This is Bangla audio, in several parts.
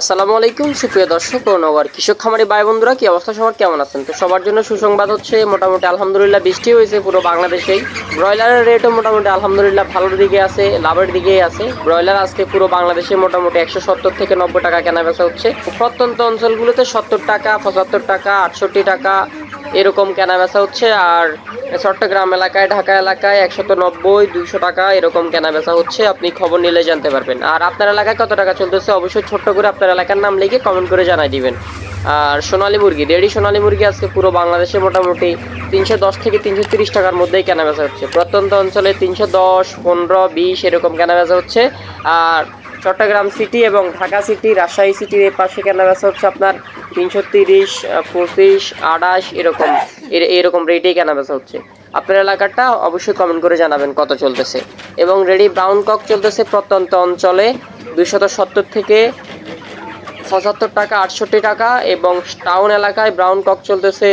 আসসালামু আলাইকুম, সুপ্রিয় দর্শক ও নগর কৃষক খামারি ভাই বন্ধুরা, কি অবস্থা সবার? কেমন আছেন? তো সবার জন্য সুসংবাদ হচ্ছে, মোটামুটি আলহামদুলিল্লাহ বৃষ্টি হয়েছে পুরো বাংলাদেশেই। ব্রয়লারের রেটও মোটামুটি আলহামদুলিল্লাহ ভালোর দিকে আছে, লাভের দিকেই আছে। ব্রয়লার আজকে পুরো বাংলাদেশে মোটামুটি একশো সত্তর থেকে নব্বই টাকা কেনা বেচা হচ্ছে। প্রত্যন্ত অঞ্চলগুলোতে সত্তর টাকা, পঁচাত্তর টাকা, আটষট্টি টাকা এরকম কেনা বেচা হচ্ছে। আর চট্টগ্রাম এলাকায়, ঢাকা এলাকায় একশত নব্বই, দুইশো টাকা এরকম কেনা বেচা হচ্ছে। আপনি খবর নিলে জানতে পারবেন। আর আপনার এলাকায় কত টাকা চলতেছে? অবশ্যই ছোট্ট করে আপনার এলাকার নাম লিখে কমেন্ট করে জানাই দিবেন। আর সোনালী মুরগি রেডি সোনালী মুরগি আজকে পুরো বাংলাদেশে মোটামুটি তিনশো দশ থেকে তিনশো তিরিশ টাকার মধ্যেই কেনা বেচা হচ্ছে। প্রত্যন্ত অঞ্চলে তিনশো দশ, পনেরো, বিশ এরকম কেনা বেচা হচ্ছে। আর চট্টগ্রাম সিটি এবং ঢাকা সিটি, রাজশাহী সিটির এই পাশে কেনা বেচা হচ্ছে আপনার তিনশো তিরিশ, পঁচিশ আঠাশ এরকম। এর- এরকম রেটেই কেনা বেচা হচ্ছে। আপনার এলাকাটা অবশ্যই কমেন্ট করে জানাবেন কত চলতেছে। এবং রেডি ব্রাউন কক চলতেছে প্রত্যন্ত অঞ্চলে দুইশত সত্তর থেকে পঁচাত্তর টাকা, আটষট্টি টাকা এবং টাউন এলাকায় ব্রাউন কক চলতেছে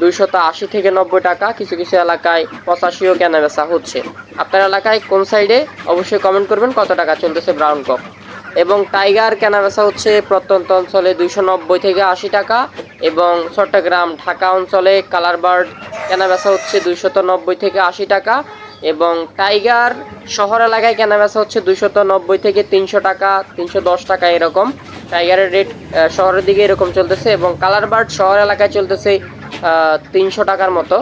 দুইশত আশি থেকে নব্বই টাকা। কিছু কিছু এলাকায় পঁচাশিও কেনা বেচা হচ্ছে। আপনার এলাকায় কোন সাইডে? অবশ্যই কমেন্ট করবেন কত টাকা চলতেছে ব্রাউন কক। এবং টাইগার কেনা বেচা হচ্ছে প্রত্যন্ত অঞ্চলে দুইশো নব্বই থেকে আশি টাকা এবং চট্টগ্রাম, ঢাকা অঞ্চলে কালার বার্ড কেনা বেচা হচ্ছে দুইশত নব্বই থেকে আশি টাকা এবং টাইগার শহর এলাকায় কেনা বেচা হচ্ছে দুইশত নব্বই থেকে তিনশো টাকা, তিনশো দশ টাকা এরকম। টাইগারের রেট শহরের দিকে এরকম চলতেছে এবং কালার বার্ড শহর এলাকায় চলতেছে তিনশো টাকার মতো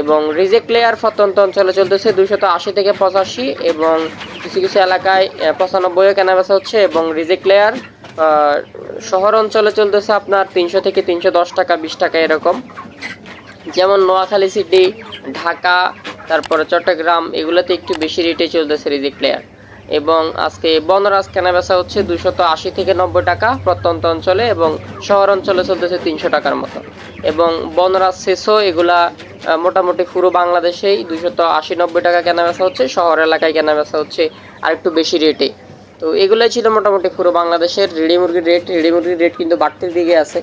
এবং রিজেক্ট লেয়ার প্রত্যন্ত অঞ্চলে চলতেছে দুইশত আশি থেকে পঁচাশি এবং কিছু কিছু এলাকায় পঁচানব্বইও কেনা বেচা হচ্ছে এবং রিজেক্ট লেয়ার শহর অঞ্চলে চলতেছে আপনার তিনশো থেকে তিনশো দশ টাকা, বিশ টাকা এরকম। যেমন নোয়াখালী সিটি ঢাকা, তারপরে চট্টগ্রাম, এগুলোতে একটু বেশি রেটে চলতেছে রিজিক প্লেয়ার এবং আজকে বনরাজ কেনা বেচা হচ্ছে দুশত আশি থেকে নব্বই টাকা প্রত্যন্ত অঞ্চলে এবং শহর অঞ্চলে চলতেছে তিনশো টাকার মতো। এবং বনরাজ শেষও এগুলা মোটামুটি পুরো বাংলাদেশেই দুশত আশি নব্বই টাকা কেনা বেচা হচ্ছে, শহর এলাকায় কেনা বেচা হচ্ছে আর একটু বেশি রেটে তো এগুলোই ছিল মোটামুটি পুরো বাংলাদেশের রেডি মুরগির রেট রেডি মুরগির রেট কিন্তু বাড়তির দিকে আছে।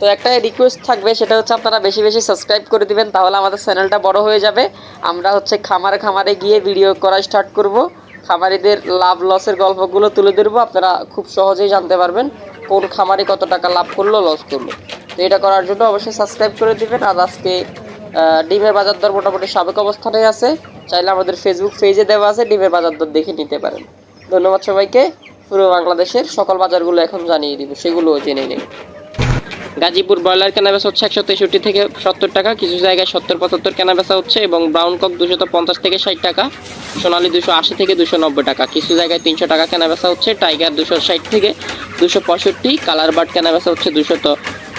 তো একটা রিকোয়েস্ট থাকবে, সেটা হচ্ছে আপনারা বেশি বেশি সাবস্ক্রাইব করে দিবেন, তাহলে আমাদের চ্যানেলটা বড় হয়ে যাবে। আমরা হচ্ছে খামারে খামারে গিয়ে ভিডিও করা স্টার্ট করব। খামারিদের লাভ লসের গল্পগুলো তুলে ধরবো। আপনারা খুব সহজেই জানতে পারবেন কোন খামারি কত টাকা লাভ করল লস করল। তো এটা করার জন্য অবশ্যই সাবস্ক্রাইব করে দেবেন। আর আজকে ডিমের বাজার দর মোটামুটি সাবেক অবস্থানে আছে। চাইলে আমাদের ফেসবুক পেজে দেওয়া আছে, ডিমের বাজার দর দেখে নিতে পারেন। ধন্যবাদ সবাইকে। পুরো বাংলাদেশের সকল বাজারগুলো এখন জানিয়ে দিব, সেগুলোও জেনে নিন। গাজীপুর ব্রয়লার কেনাবেচা হচ্ছে একশো তেষট্টি থেকে সত্তর টাকা, কিছু জায়গায় সত্তর পঁচাত্তর কেনাবেচা হচ্ছে এবং ব্রাউন কক দুশো পঞ্চাশ থেকে ষাট টাকা, সোনালি দুশো আশি থেকে দুশো নব্বই টাকা, কিছু জায়গায় তিনশো টাকা কেনাবেচা হচ্ছে, টাইগার দুশো ষাট থেকে দুশো পঁয়ষট্টি, কালার বার্ড কেনাবেচা হচ্ছে দুশত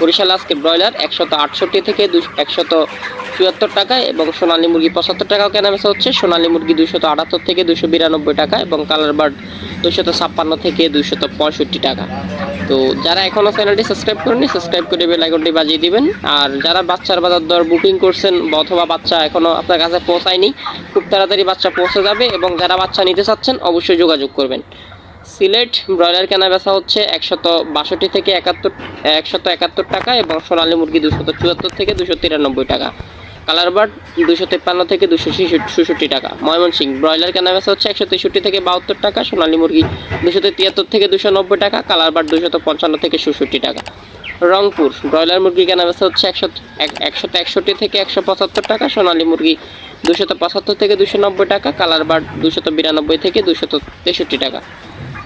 বরিশাল আজকে ব্রয়লার একশত আটষট্টি থেকে একশত চুয়াত্তর টাকা এবং সোনালী মুরগি পঁচাত্তর টাকাও কেনা বেচা হচ্ছে। সোনালী মুরগি দুশত আটাত্তর থেকে দুশো বিরানব্বই টাকা এবং কালার বার্ড দুশত ছাপ্পান্ন থেকে দুশত পঁয়ষট্টি টাকা। তো যারা এখনও চ্যানেলটি সাবস্ক্রাইব করেনি সাবস্ক্রাইব করে বেল আইকনটি বাজিয়ে দিবেন। আর যারা বাচ্চার বাজার দর বুকিং করছেন অথবা বাচ্চা এখনও আপনার কাছে পৌঁছায়নি, খুব তাড়াতাড়ি বাচ্চা পৌঁছে যাবে এবং যারা বাচ্চা নিতে চাচ্ছেন, অবশ্যই যোগাযোগ করবেন। সিলেট ব্রয়লার কেনা বেচা হচ্ছে একশত বাষট্টি থেকে একাত্তর, একশত একাত্তর টাকা এবং সোনালী মুরগি দুশত চুয়াত্তর থেকে দুশো তিরানব্বই টাকা। কালার বার্ড দুশো তেপ্পান্ন থেকে দুশো ছেষট্টি টাকা। ময়মনসিং ব্রয়লার কেনা বেচা হচ্ছে একশো তেষট্টি থেকে বাহাত্তর টাকা, সোনালী মুরগি দুশো তিয়াত্তর থেকে দুশো নব্বই টাকা কালার বার্ড দুশত পঞ্চান্ন থেকে ষষট্টি টাকা। রংপুর ব্রয়লার মুরগি কেনা বেচা হচ্ছে একশো একশত একষট্টি থেকে একশো পঁচাত্তর টাকা, সোনালী মুরগি দুশত পঁচাত্তর থেকে দুশো নব্বই টাকা কালার বার্ড দুশত বিরানব্বই থেকে দুশত তেষট্টি টাকা।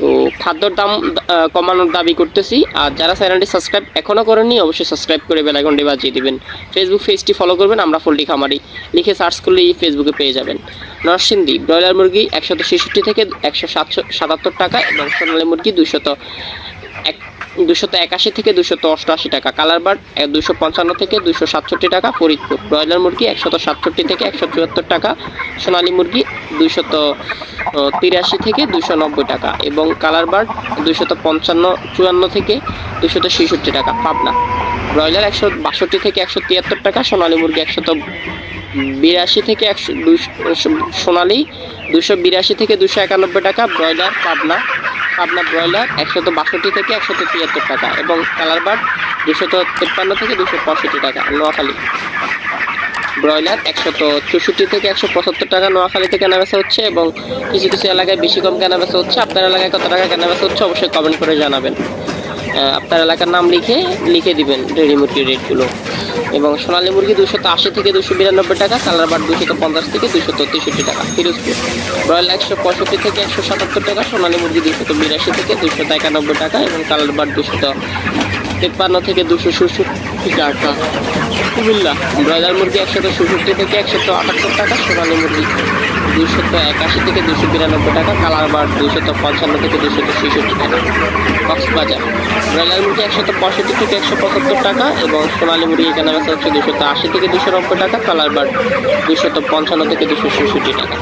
তো খাদ্যর দাম কমানোর দাবি করতেছি। আর যারা চ্যানেলটি সাবস্ক্রাইব এখনও করেননি, অবশ্যই সাবস্ক্রাইব করে বেলাইকনটি বাজিয়ে দেবেন। ফেসবুক পেজটি ফলো করবেন, আমরা ফুলটি খামারি। লিখে সার্চ করলেই ফেসবুকে পেয়ে যাবেন। নরসিংদী, ব্রয়লার মুরগি একশত ছেষট্টি থেকে একশো সাতশো সাতাত্তর টাকা এবং সোনালী মুরগি দুশত দুশত একাশি থেকে দুশত অষ্টআশি টাকা। কালার বার্ড দুশো থেকে দুশো সাতষট্টি টাকা। ফরিদপুর ব্রয়লার মুরগি একশত সাতষট্টি থেকে একশো চুয়াত্তর টাকা। সোনালী মুরগি দুশত তিরাশি থেকে দুশো নব্বই টাকা। এবং কালার বার্ড দুশত পঞ্চান্ন, চুয়ান্ন থেকে দুশত ছেষট্টি টাকা। পাবনা ব্রয়লার একশো বাষট্টি থেকে একশো তিয়াত্তর টাকা। সোনালী মুরগি একশত বিরাশি থেকে একশো দুশো সোনালী দুশো বিরাশি থেকে দুশো একানব্বই টাকা। ব্রয়লার পাবনা পাবনা ব্রয়লার একশত বাষট্টি থেকে একশত তিয়াত্তর টাকা এবং কালার বার্ড দুশত তিপ্পান্ন থেকে দুশো পঁয়ষট্টি টাকা, নোয়াখালী। ব্রয়লার একশত চৌষট্টি থেকে একশো পঁচাত্তর টাকা নোয়াখালীতে কেনা বেচা হচ্ছে এবং কিছু কিছু এলাকায় বেশি কম কেনা বেচা হচ্ছে। আপনার এলাকায় কত টাকা কেনা বেচা হচ্ছে অবশ্যই কমেন্ট করে জানাবেন। আপনার এলাকার নাম লিখে লিখে দিবেন রেডি মুরগির রেটগুলো এবং সোনালী মুরগি দুশত আশি থেকে দুশো বিরানব্বই টাকা, কালার বার দুশত পঞ্চাশ থেকে দুশো তেষট্টি টাকা ফিরোজপুর ব্রয়লার একশো পঁয়ষট্টি থেকে একশো সাতাত্তর টাকা, সোনালী মুরগি দুশত বিরাশি থেকে দুশত একানব্বই টাকা এবং কালার বার দুশত তেপ্পান্ন থেকে দুশো সুষট্টি টাকা। কুমিল্লা ব্রয়লার মুরগি একশত ষষট্টি থেকে একশত আটাত্তর টাকা, সোনালী মুরগি দুশত একাশি থেকে দুশো বিরানব্বই টাকা, কালার বার দুশত পঞ্চান্ন থেকে দুশত ছেষট্টি টাকা। কক্সবাজার ব্রয়লার মুরগি একশত পঁয়ষট্টি থেকে একশো পঁচাত্তর টাকা এবং সোনালী মুরগি কেনা বেচা হচ্ছে দুশত আশি থেকে দুশো নব্বই টাকা, কালার বার দুশত পঞ্চান্ন থেকে দুশো ছেষট্টি টাকা।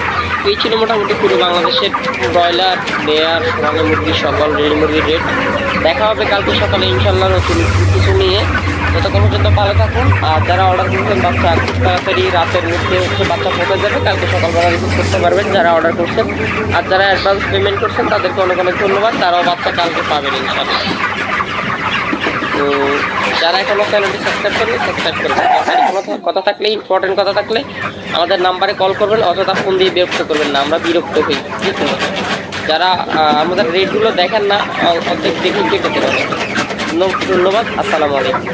এই ছিল মোটামুটি পুরো বাংলাদেশের ব্রয়লার লেয়ার সোনালী মুরগি, সকল রেল মুরগির রেট। দেখা হবে কালকে সকালে ইনশাল্লাহ নতুন কিছু নিয়ে। যতক্ষণ পর্যন্ত ভালো থাকুন। আর যারা অর্ডার করছেন, বাচ্চা তাড়াতাড়ি রাতের মধ্যে হচ্ছে বাচ্চা পৌঁছে যাবে। কালকে সকালবেলা রিসিভ করতে পারবেন যারা অর্ডার করছেন। আর যারা অ্যাডভান্স পেমেন্ট করছেন, তাদেরকে অনেক অনেক ধন্যবাদ। তারাও বাচ্চা কালকে পাবেন ইনশাল্লাহ তো যারা এখনও চ্যানেলটি সাবস্ক্রাইব করেন সাবস্ক্রাইব করবেন আর কথা থাকলে ইম্পর্টেন্ট কথা থাকলে আমাদের নাম্বারে কল করবেন অযথা ফোন দিয়ে বিরক্ত করবেন না। আমরা বিরক্ত হই ঠিক আছে যারা আমাদের রেটগুলো দেখেন না অর্ধেক দেখে কেটে দেবেন। ধন্যবাদ, আসসালামু আলাইকুম।